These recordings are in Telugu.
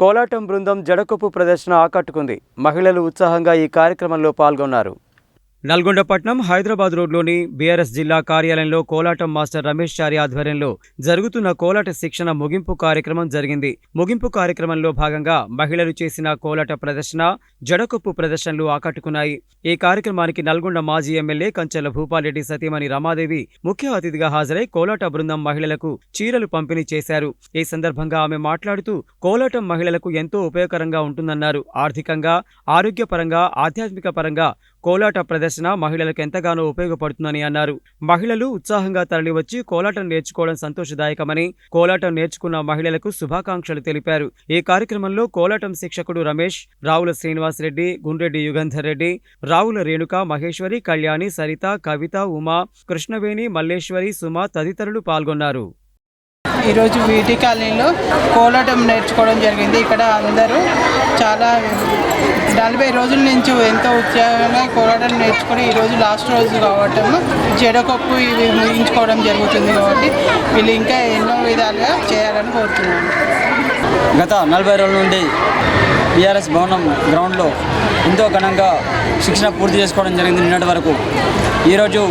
కోలాటం బృందం జడకొప్పు ప్రదర్శన ఆకట్టుకుంది. మహిళలు ఉత్సాహంగా ఈ కార్యక్రమంలో పాల్గొన్నారు. నల్గొండ పట్నం హైదరాబాద్ రోడ్లోని బీఆర్ఎస్ జిల్లా కార్యాలయంలో కోలాటం మాస్టర్ రమేష్ చారి ఆధ్వర్యంలో జరుగుతున్న కోలాట శిక్షణ ముగింపు కార్యక్రమం జరిగింది. ముగింపు కార్యక్రమంలో భాగంగా మహిళలు చేసిన కోలాట ప్రదర్శన జడకొప్పు ప్రదర్శనలు ఆకట్టుకున్నాయి. ఈ కార్యక్రమానికి నల్గొండ మాజీ ఎమ్మెల్యే కంచెల భూపాలరెడ్డి సతీమణి రమాదేవి ముఖ్య అతిథిగా హాజరై కోలాట బృందం మహిళలకు చీరలు పంపిణీ చేశారు. ఈ సందర్భంగా ఆమె మాట్లాడుతూ కోలాటం మహిళలకు ఎంతో ఉపయోగకరంగా ఉంటుందన్నారు. ఆర్థికంగా ఆరోగ్యపరంగా ఆధ్యాత్మిక పరంగా కోలాట ప్రదర్శన మహిళలకు ఎంతగానో ఉపయోగపడుతుందని అన్నారు. మహిళలు ఉత్సాహంగా తరలివచ్చి కోలాటం నేర్చుకోవడం సంతోషదాయకమని కోలాటం నేర్చుకున్న మహిళలకు శుభాకాంక్షలు తెలిపారు. ఈ కార్యక్రమంలో కోలాటం శిక్షకుడు రమేష్ రావుల శ్రీనివాసరెడ్డి గుండ్రెడ్డి యుగంధర్ రెడ్డి రావుల రేణుక మహేశ్వరి కళ్యాణి సరిత కవిత ఉమా కృష్ణవేణి మల్లేశ్వరి సుమ తదితరులు పాల్గొన్నారు. ఈరోజు వీటి కాలనీలో కోలాటం నేర్చుకోవడం జరిగింది. ఇక్కడ అందరూ చాలా నలభై రోజుల నుంచి ఎంతో ఉత్సాహంగా కోలాటం నేర్చుకొని ఈరోజు లాస్ట్ రోజు కావటం జడకొప్పు ఇవి ముగించుకోవడం జరుగుతుంది కాబట్టి వీళ్ళు ఇంకా ఎన్నో విధాలుగా చేయాలని కోరుతున్నాను. గత నలభై రోజుల నుండి బీఆర్ఎస్ భవనం గ్రౌండ్లో ఎంతో ఘనంగా శిక్షణ పూర్తి చేసుకోవడం జరిగింది నిన్నటి వరకు. ఈరోజు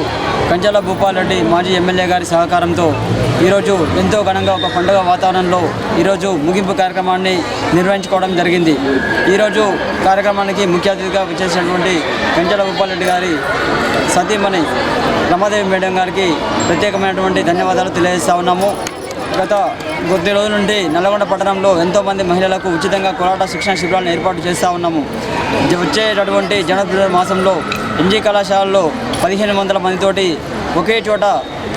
కంచాల భూపాల్ రెడ్డి మాజీ ఎమ్మెల్యే గారి సహకారంతో ఈరోజు ఎంతో ఘనంగా ఒక పండుగ వాతావరణంలో ఈరోజు ముగింపు కార్యక్రమాన్ని నిర్వహించుకోవడం జరిగింది. ఈరోజు కార్యక్రమానికి ముఖ్య అతిథిగా విచ్చేసినటువంటి కంచాల భూపాల్ రెడ్డి గారి సతీమణి రమాదేవి మేడం గారికి ప్రత్యేకమైనటువంటి ధన్యవాదాలు తెలియజేస్తా ఉన్నాము. గత కొద్ది రోజుల నుండి నల్గొండ పట్టణంలో ఎంతోమంది మహిళలకు ఉచితంగా కోలాట శిక్షణ శిబిరాలను ఏర్పాటు చేస్తూ ఉన్నాము. వచ్చేటటువంటి జనవరి మాసంలో ఎన్జీ కళాశాలలో పదిహేను వందల మందితోటి ఒకే చోట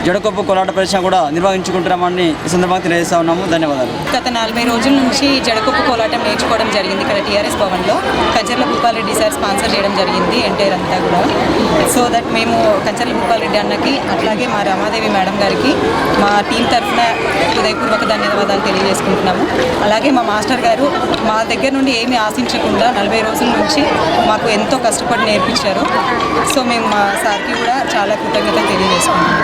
జడకొప్పు కోలాట ప్రదర్శన కూడా నిర్వహించుకుంటున్నామని ఈ సందర్భంగా తెలియజేస్తా ఉన్నాము. ధన్యవాదాలు. గత నలభై రోజుల నుంచి జడకొప్పు కోలాటం నేర్చుకోవడం జరిగింది ఇక్కడ టీఆర్ఎస్ భవన్లో. కంచర్ల భూపాలరెడ్డి సార్ స్పాన్సర్ చేయడం జరిగింది ఎన్టీఆర్ అంతా కూడా. సో దట్ మేము కంచర్ల భూపాలరెడ్డి అన్నకి అట్లాగే మా రమాదేవి మేడం గారికి మా టీం తరఫున హృదయపూర్వక ధన్యవాదాలు తెలియజేసుకుంటున్నాము. అలాగే మా మాస్టర్ గారు మా దగ్గర నుండి ఏమి ఆశించకుండా నలభై రోజుల నుంచి మాకు ఎంతో కష్టపడి నేర్పించారు. సో మేము మా సార్కి కూడా చాలా కృతజ్ఞతలు తెలియజేసుకుంటున్నాము.